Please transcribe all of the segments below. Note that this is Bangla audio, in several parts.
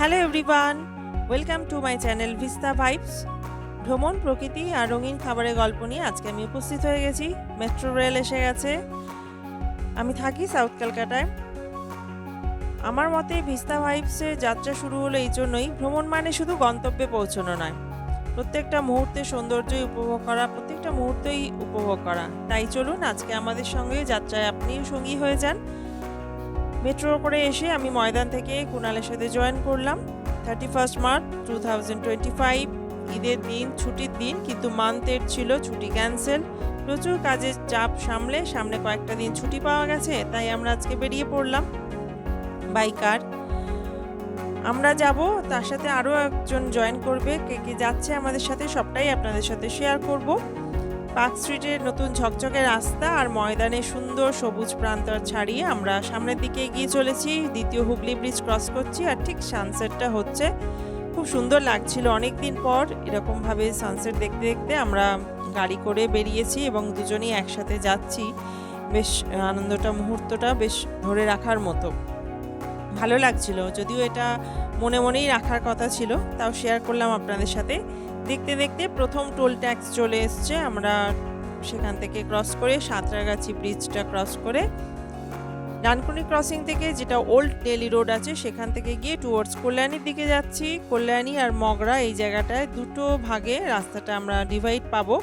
Hello everyone welcome to my channel Vista vibes ভ্রমণ, প্রকৃতি আর রঙিন খাবারের গল্প নিয়ে আজকে আমি উপস্থিত হয়ে গেছি। মেট্রো রেল এসে গেছে। আমি থাকি সাউথ ক্যালকাটায় আমার মতে ভিস্তা ভাইবসের যাত্রা শুরু হলো এই জন্যই। ভ্রমণ মানে শুধু গন্তব্যে পৌঁছানো নয়। প্রত্যেকটা মুহূর্তে সৌন্দর্যই উপভোগ করা, প্রত্যেকটা মুহূর্তেই উপভোগ করা। তাই চলুন আজকে আমাদের সঙ্গে যাত্রায় আপনিও সঙ্গী হয়ে যান। মেট্রো করে এসে আমি ময়দান থেকে কুণালের সাথে জয়েন করলাম। Thirty first March two thousand twenty five ঈদের দিন, ছুটির দিন, কিন্তু মান্থের ছিল ছুটি ক্যান্সেল প্রচুর কাজের চাপ সামলে সামনে কয়েকটা দিন ছুটি পাওয়া গেছে, তাই আমরা আজকে বেরিয়ে পড়লাম বাইকার আমরা যাব, তার সাথে আরও একজন জয়েন করবে, কে কে যাচ্ছে আমাদের সাথে সবটাই আপনাদের সাথে শেয়ার করব। পার্ক স্ট্রিটের নতুন ঝকঝকে রাস্তা আর ময়দানে সুন্দর সবুজ প্রান্তর ছাড়িয়ে আমরা সামনের দিকে এগিয়ে চলেছি। দ্বিতীয় হুগলি ব্রিজ ক্রস করছি আর ঠিক সানসেটটা হচ্ছে খুব সুন্দর লাগছিল। অনেক দিন পর এরকমভাবে সানসেট দেখতে দেখতে আমরা গাড়ি করে বেরিয়েছি এবং দুজনেই একসাথে যাচ্ছি। বেশ আনন্দটা, মুহূর্তটা বেশ ধরে রাখার মতো। ভালো লাগছিল, যদিও এটা মনে মনেই রাখার কথা ছিল, তাও শেয়ার করলাম আপনাদের সাথে। দেখতে দেখতে প্রথম টোল ট্যাক্স চলে এসছে। আমরা সেখান থেকে ক্রস করে সাঁতরাগাছি ব্রিজটা ক্রস করে ডানকুনি ক্রসিং থেকে যেটা ওল্ড ডেলি রোড আছে, সেখান থেকে গিয়ে টুয়ার্ডস কল্যাণীর দিকে যাচ্ছি। কল্যাণী আর মগরা এই জায়গাটায় দুটো ভাগে রাস্তাটা আমরা ডিভাইড পাবো।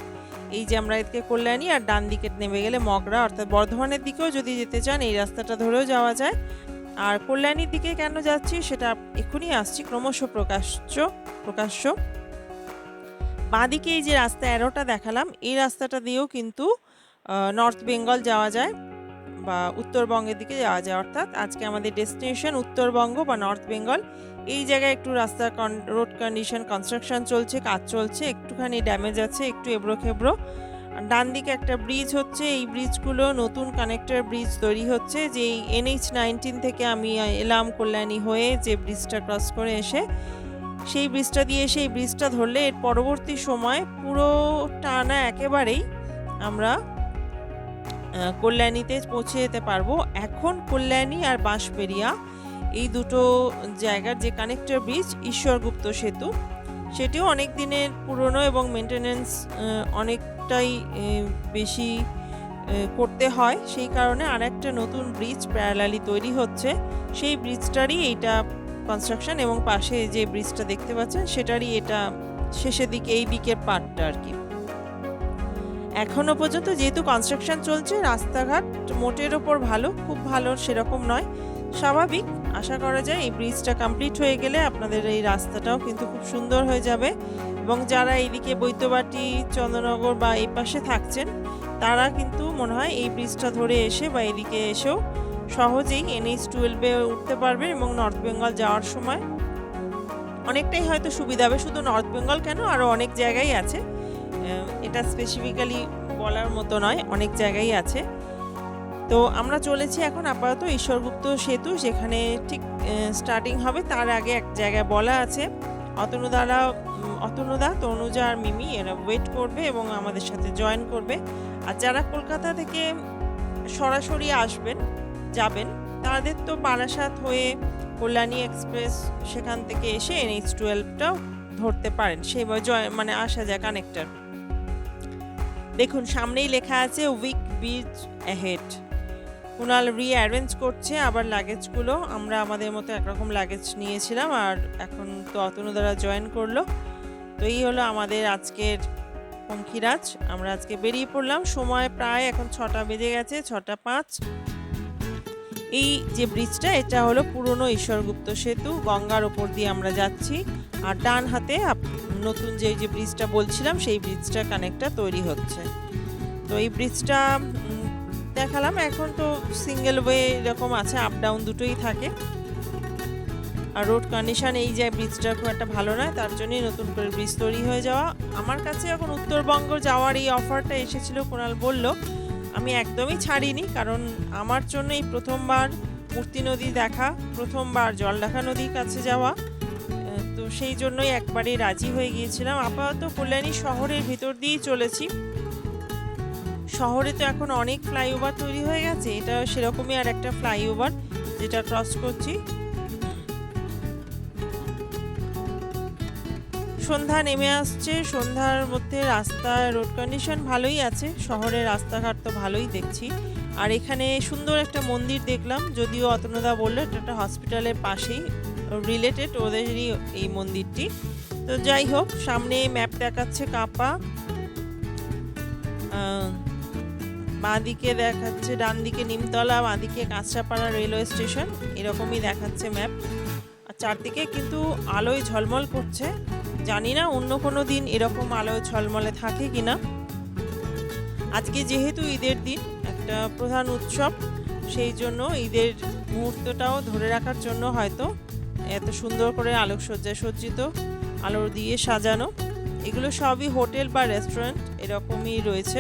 এই যে আমরা এদিকে কল্যাণী আর ডান দিকে নেমে গেলে মগরা, অর্থাৎ বর্ধমানের দিকেও যদি যেতে চান, এই রাস্তাটা ধরেও যাওয়া যায়। আর কল্যাণীর দিকে কেন যাচ্ছি, সেটা এক্ষুনি আসছি, ক্রমশ প্রকাশ্য প্রকাশ্য। বাঁদিকে এই যে রাস্তা এরোটা দেখালাম, এই রাস্তাটা দিয়েও কিন্তু নর্থ বেঙ্গল যাওয়া যায় বা উত্তরবঙ্গের দিকে যাওয়া যায়। অর্থাৎ আজকে আমাদের ডেস্টিনেশন উত্তরবঙ্গ বা নর্থ বেঙ্গল এই জায়গায় একটু রাস্তার রোড কন্ডিশন কনস্ট্রাকশন চলছে, কাজ চলছে, একটুখানি ড্যামেজ আছে, একটু এবড়ো খেবড়ো ডান দিকে একটা ব্রিজ হচ্ছে, এই ব্রিজগুলো নতুন কানেক্টর ব্রিজ তৈরি হচ্ছে যে এই এনএইচ নাইনটিন থেকে আমি এলাম কল্যাণী হয়ে যে ব্রিজটা ক্রস করে এসে সেই ব্রিজটা দিয়ে সেই ব্রিজটা ধরলে এর পরবর্তী সময় পুরো টানা একেবারেই আমরা কল্যাণীতে পৌঁছে যেতে পারব। এখন কল্যাণী আর বাঁশপেরিয়া এই দুটো জায়গার যে কানেক্টর ব্রিজ ঈশ্বরগুপ্ত সেতু, সেটিও অনেক দিনের পুরনো এবং মেনটেনেন্স অনেকটাই বেশি করতে হয়। সেই কারণে আর একটা নতুন ব্রিজ প্যারালালি তৈরি হচ্ছে। সেই ব্রিজটারই এইটা কনস্ট্রাকশন এবং পাশে যে ব্রিজটা দেখতে পাচ্ছেন, সেটারই এটা শেষের দিকে, এই দিকের পার্টটা আর কি। এখনও পর্যন্ত যেহেতু কনস্ট্রাকশন চলছে, রাস্তাঘাট মোটের ওপর ভালো, খুব ভালো সেরকম নয়। স্বাভাবিক, আশা করা যায় এই ব্রিজটা কমপ্লিট হয়ে গেলে আপনাদের এই রাস্তাটাও কিন্তু খুব সুন্দর হয়ে যাবে। এবং যারা এইদিকে বৈদ্যবাটি, চন্দ্রনগর বা এই পাশে থাকছেন, তারা কিন্তু মনে হয় এই ব্রিজটা ধরে এসে বা এদিকে এসেও সহজেই এনএইচ টুয়েলভে উঠতে পারবেন এবং নর্থ বেঙ্গল যাওয়ার সময়। অনেকটাই হয়তো সুবিধা হবে, শুধু নর্থ বেঙ্গল কেন? আরও অনেক জায়গায় আছে। এটা স্পেসিফিক্যালি বলার মতো নয়, অনেক জায়গায় আছে। তো আমরা চলেছি এখন আপাতত ঈশ্বরগুপ্ত সেতু, যেখানে ঠিক স্টার্টিং হবে। তার আগে এক জায়গায় বলা আছে, অতনুদারা অতনুদা, তনুজা আর মিমি, এরা ওয়েট করবে এবং আমাদের সাথে জয়েন করবে। আর যারা কলকাতা থেকে সরাসরি আসবেন যাবেন। তাদের তো বারাসাত হয়ে কল্যাণী এক্সপ্রেস সেখান থেকে এসে এনএইচ টুয়েলভটাও ধরতে পারেন। সেই জয় মানে আসা যায় কানেক্টার। দেখুন, সামনেই লেখা আছে, weak beach ahead. Kunal rearrange করছে, আবার লাগেজগুলো আমরা আমাদের মতো একরকম লাগেজ নিয়েছিলাম, আর এখন তো অতনু দ্বারা জয়েন করল। তো এই হলো আমাদের আজকের পঙ্খিরাজ। আমরা আজকে বেরিয়ে পড়লাম। সময় প্রায় এখন ছটা বেজে গেছে, ছটা পাঁচ। এই যে ব্রিজটা এটা হলো পুরনো ঈশ্বরগুপ্ত সেতু। গঙ্গার ওপর দিয়ে আমরা যাচ্ছি। আর ডান হাতে নতুন যে যে ব্রিজটা বলছিলাম, সেই ব্রিজটা কানেক্টটা তৈরি হচ্ছে। তো এই ব্রিজটা দেখালাম। এখন তো সিঙ্গেল ওয়ে এরকম আছে আপ ডাউন দুটোই থাকে। আর রোড কন্ডিশন এই যে ব্রিজটা খুব একটা ভালো নয়, তার জন্যই নতুন করে ব্রিজ তৈরি হয়ে যাওয়া। আমার কাছে এখন উত্তরবঙ্গ যাওয়ার এই অফারটা এসেছিল কোনাল বলল। আমি একদমই ছাড়িনি, কারণ আমার জন্য এই প্রথমবার মূর্তি নদী দেখা, প্রথমবার জলঢাকা নদীর কাছে যাওয়া তো সেই জন্যই একবারে রাজি হয়ে গিয়েছিলাম। আপাতত কল্যাণী শহরের ভিতর দিয়েই চলেছি। শহরে তো এখন অনেক ফ্লাইওভার তৈরি হয়ে গেছে, এটা সেরকমই আর একটা ফ্লাইওভার যেটা ক্রস করছি। সন্ধ্যা নেমে আসছে। সন্ধ্যার মধ্যে রাস্তার রোড কন্ডিশন ভালোই আছে। শহরের রাস্তাঘাট তো ভালোই দেখছি। আর এখানে সুন্দর একটা মন্দির দেখলাম। যদিও অতনুদা বলল, এটা একটা হসপিটালের পাশেই রিলেটেড ওদেরই এই মন্দিরটি। তো যাই হোক, সামনে ম্যাপ দেখাচ্ছে কাপা। বাঁদিকে দেখাচ্ছে ডান দিকে নিমতলা, বাঁদিকে কাঁচরাপাড়া রেলওয়ে স্টেশন এরকমই দেখাচ্ছে ম্যাপ আর চারদিকে কিন্তু আলোয় ঝলমল করছে। জানি না অন্য কোনো দিন এরকম আলোয় ঝলমলে থাকে কি না আজকে যেহেতু ঈদের দিন, একটা প্রধান উৎসব, সেই জন্য ঈদের মুহূর্তটাও ধরে রাখার জন্য হয়তো এত সুন্দর করে আলোকসজ্জায় সজ্জিত, আলো দিয়ে সাজানো, এগুলো সবই হোটেল বা রেস্টুরেন্ট এরকমই রয়েছে।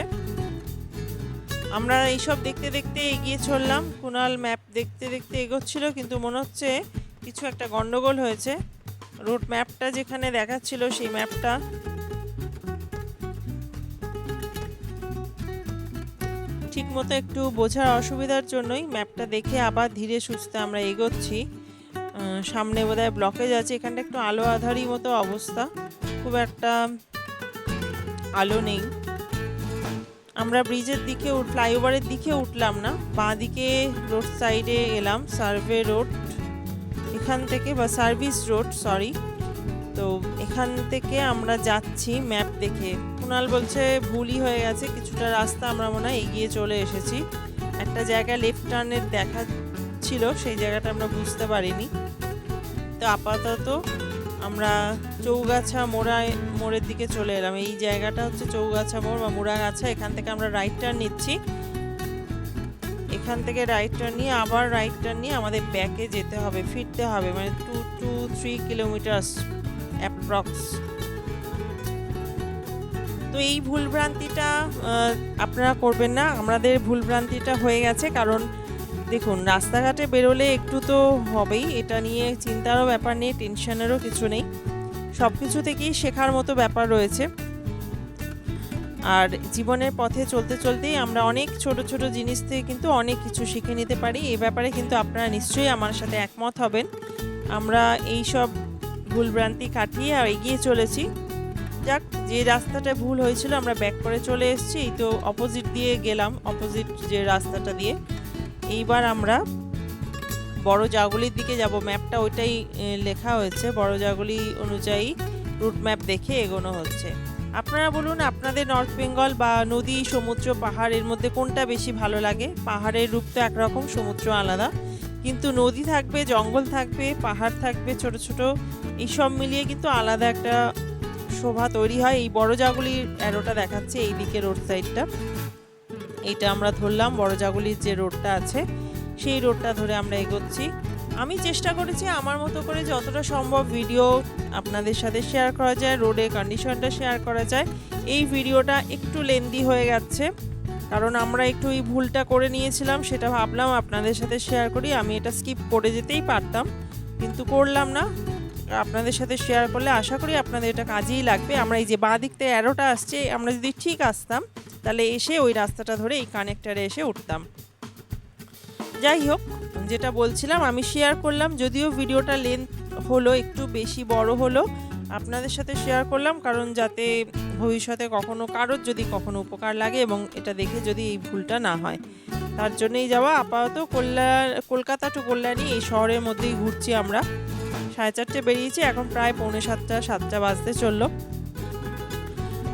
আমরা এইসব দেখতে দেখতে এগিয়ে চললাম, কুনাল ম্যাপ দেখতে দেখতে এগোচ্ছিল, কিন্তু মনে হচ্ছে কিছু একটা গন্ডগোল হয়েছে। রুট ম্যাপটা যেখানে দেখাচ্ছিল, সেই ম্যাপটা ঠিক মতো একটু বোঝার অসুবিধার জন্যই ম্যাপটা দেখে আবার ধীরে সুস্থে আমরা এগোচ্ছি। সামনে বোধহয় ব্লকেজ আছে। এখানটা একটু আলো আধারি মতো অবস্থা। খুব একটা আলো নেই। আমরা ব্রিজের দিকে ফ্লাইওভারের দিকে উঠলাম না। বাঁ দিকে রোড সাইডে এলাম সার্ভে রোড এখান থেকে বা সার্ভিস রোড, সরি। তো এখান থেকে আমরা যাচ্ছি ম্যাপ দেখে। কুনাল বলছে, ভুলই হয়ে গেছে, কিছুটা রাস্তা আমরা মনে হয় এগিয়ে চলে এসেছি। একটা জায়গা লেফট টার্নের দেখা ছিল, সেই জায়গাটা আমরা বুঝতে পারিনি। তো আপাতত আমরা চৌগাছা মোড়া, মোড়ের দিকে চলে এলাম। এই জায়গাটা হচ্ছে চৌগাছা মোড় বা মুড়াগাছা এখান থেকে আমরা রাইট টার্ন নিচ্ছি। এখান থেকে রাইট টার্ন নিয়ে, আবার রাইট টার্ন নিয়ে আমাদের ব্যাকে যেতে হবে, ফিরতে হবে মানে two two three kilometres approx তো এই ভুলভ্রান্তিটা আপনারা করবেন না, আমাদের ভুলভ্রান্তিটা হয়ে গেছে, কারণ দেখুন, রাস্তাঘাটে বেরোলে একটু তো হবেই, এটা নিয়ে চিন্তারও ব্যাপার নেই টেনশনেরও কিছু নেই। সব কিছু থেকেই শেখার মতো ব্যাপার রয়েছে। আর জীবনের পথে চলতে চলতেই আমরা অনেক ছোট ছোট জিনিস থেকে কিন্তু অনেক কিছু শিখে নিতে পারি। এই ব্যাপারে কিন্তু আপনারা নিশ্চয়ই আমার সাথে একমত হবেন। আমরা এই সব ভুলভ্রান্তি কাটিয়ে আর এগিয়ে চলেছি। যাক, যে রাস্তাটা ভুল হয়েছিল আমরা ব্যাক করে চলে এসেছি। এই তো অপোজিট দিয়ে গেলাম অপোজিট যে রাস্তাটা দিয়ে। এইবার আমরা বড় জাগুলির দিকে যাব। ম্যাপটা ওইটাই লেখা হয়েছে। বড় জাগুলি অনুযায়ী রুট ম্যাপ দেখে এগোনো হচ্ছে। আপনারা বলুন, আপনাদের নর্থ বেঙ্গল বা নদী, সমুদ্র পাহাড়ের মধ্যে কোনটা বেশি ভালো লাগে? পাহাড়ের রূপ তো একরকম, সমুদ্র আলাদা। কিন্তু নদী থাকবে, জঙ্গল থাকবে, পাহাড় থাকবে, ছোট ছোট এইসব মিলিয়ে কিন্তু আলাদা একটা শোভা তৈরি হয়। এই বড় জাগুলির অ্যারোটা দেখাচ্ছে এই দিকে রোড সাইডটা এইটা আমরা ধরলাম, বড় জাগুলির যে রোডটা আছে, সেই রোডটা ধরে আমরা এগোচ্ছি। আমি চেষ্টা করেছি আমার মতো করে যতটা সম্ভব ভিডিও আপনাদের সাথে শেয়ার করা যায় রোডে কন্ডিশনটা শেয়ার করা যায়। এই ভিডিওটা একটু লেন্দি হয়ে যাচ্ছে, কারণ আমরা একটু এই ভুলটা করে নিয়েছিলাম, সেটা ভাবলাম আপনাদের সাথে শেয়ার করি, আমি এটা স্কিপ করে যেতেই পারতাম, কিন্তু করলাম না। আপনাদের সাথে শেয়ার করলে আশা করি আপনাদের এটা কাজেই লাগবে। আমরা এই যে বাঁ দিক থেকে অ্যারোটা আসছে, আমরা যদি ঠিক আসতাম, তাহলে এসে ওই রাস্তাটা ধরে এই কানেক্টারে এসে উঠতাম। যাই হোক, যেটা বলছিলাম, আমি শেয়ার করলাম, যদিও ভিডিওটা লেন্থ হলো, একটু বেশি বড় হলো, আপনাদের সাথে শেয়ার করলাম, কারণ যাতে ভবিষ্যতে কখনো কারোর যদি কখনো উপকার লাগে এবং এটা দেখে যদি এই ভুলটা না হয়। তার জন্যই যাওয়া, আপাতত কল্যাণ কলকাতা টু কল্যাণী এই শহরের মধ্যেই ঘুরছি আমরা। সাড়ে চারটে বেরিয়েছি, এখন প্রায় পৌনে সাতটা সাতটা বাজতে চলল।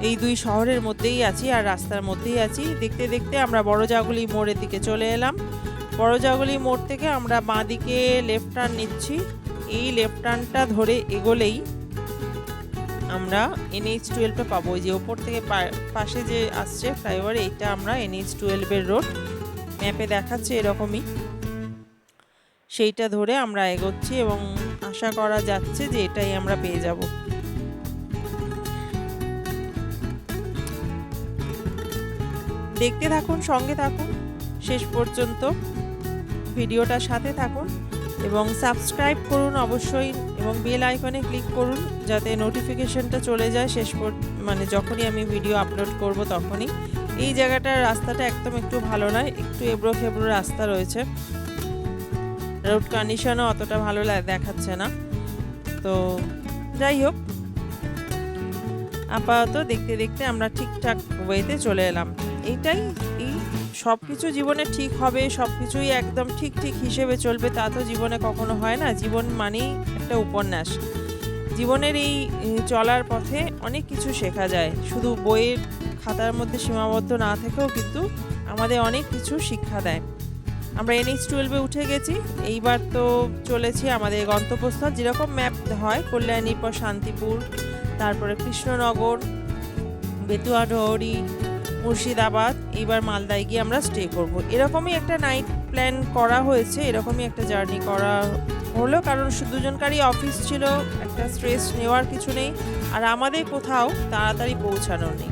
এই দুই শহরের মধ্যেই আছি আর রাস্তার মধ্যেই আছি। দেখতে দেখতে আমরা বড় জাগুলি মোড়ের দিকে চলে এলাম। বড় জাগুলি মোড় থেকে আমরা বাঁ দিকে লেফট টার্ন নিচ্ছি। এই লেফট টার্নটা ধরে এগোলেই আমরা এনএইচ টুয়েলভে পাবো। যে ওপর থেকে পাশে যে আসছে ফ্লাইওভার এইটা আমরা এনএইচ টুয়েলভের রোড ম্যাপে দেখাচ্ছে এরকমই। সেইটা ধরে আমরা এগোচ্ছি এবং আশা করা যাচ্ছে যে এটাই আমরা পেয়ে যাব। দেখতে থাকুন, সঙ্গে থাকুন। শেষ পর্যন্ত ভিডিওটার সাথে থাকুন এবং সাবস্ক্রাইব করুন অবশ্যই এবং বেল আইকনে ক্লিক করুন যাতে নোটিফিকেশনটা চলে যায় শেষ মানে যখনই আমি ভিডিও আপলোড করব তখনই। এই জায়গাটার রাস্তাটা একদম একটু ভালো নয়, একটু এবড়ো খেবড়ো রাস্তা রয়েছে। রোড কন্ডিশনও অতটা ভালো দেখাচ্ছে না। তো যাই হোক, আপাতত দেখতে দেখতে আমরা ঠিকঠাক ওয়েতে চলে এলাম। এইটাই এই সব কিছু জীবনে ঠিক হবে সব কিছুই একদম ঠিক ঠিক হিসেবে চলবে, তা তো জীবনে কখনো হয় না। জীবন মানেই একটা উপন্যাস। জীবনের এই চলার পথে অনেক কিছু শেখা যায়। শুধু বইয়ের খাতার মধ্যে সীমাবদ্ধ না থেকেও কিন্তু আমাদের অনেক কিছু শিক্ষা দেয়। আমরা এনএইচ টুয়েলভে উঠে গেছি। এইবার তো চলেছি আমাদের গন্তব্যস্থল। যেরকম ম্যাপ হয় কল্যাণীর পর শান্তিপুর তারপরে কৃষ্ণনগর বেতুয়া বেতুয়াডহরি মুর্শিদাবাদ এইবার মালদায় গিয়ে আমরা স্টে করব। এরকমই একটা নাইট প্ল্যান করা হয়েছে, এরকমই একটা জার্নি করা হলো, কারণ দুজনকারই অফিস ছিল, একটা স্ট্রেস নেওয়ার কিছু নেই, আর আমাদের কোথাও তাড়াতাড়ি পৌঁছানোর নেই।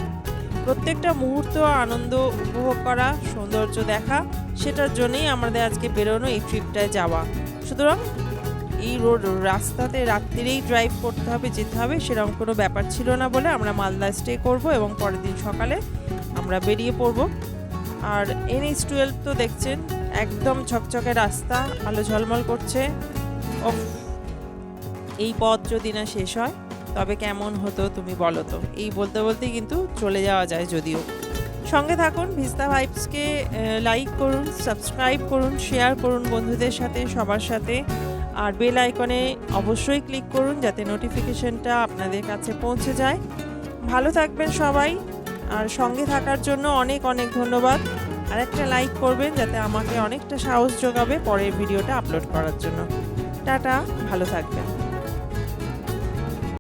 প্রত্যেকটা মুহূর্ত আনন্দ উপভোগ করা, সৌন্দর্য দেখা, সেটার জন্যেই আমাদের আজকে বেরোনো এই ট্রিপটায় যাওয়া। সুতরাং এই রোড রাস্তাতে রাত্রিরেই ড্রাইভ করতে হবে, যেতে হবে, সেরকম কোনো ব্যাপার ছিল না বলে আমরা মালদা স্টে করব এবং পরের দিন সকালে আমরা বেরিয়ে পড়ব। আর এনএইচ টুয়েলভ তো দেখছেন, একদম ঝকঝকে রাস্তা, আলো ঝলমল করছে। ও এই পথ যদি না শেষ হয়, তবে কেমন হতো তুমি বলো তো? এই বলতে বলতে কিন্তু চলে যাওয়া যায় যদিও। সঙ্গে থাকুন, ভিস্তা ভাইবসকে লাইক করুন সাবস্ক্রাইব করুন শেয়ার করুন বন্ধুদের সাথে, সবার সাথে। আর বেল আইকনে অবশ্যই ক্লিক করুন, যাতে নোটিফিকেশনটা আপনাদের কাছে পৌঁছে যায়। ভালো থাকবেন সবাই। আর সঙ্গে থাকার জন্য অনেক অনেক ধন্যবাদ। আর একটা লাইক করবেন যাতে আমাকে অনেকটা সাহস যোগাবে পরের ভিডিওটা আপলোড করার জন্য। টাটা, ভালো থাকবেন।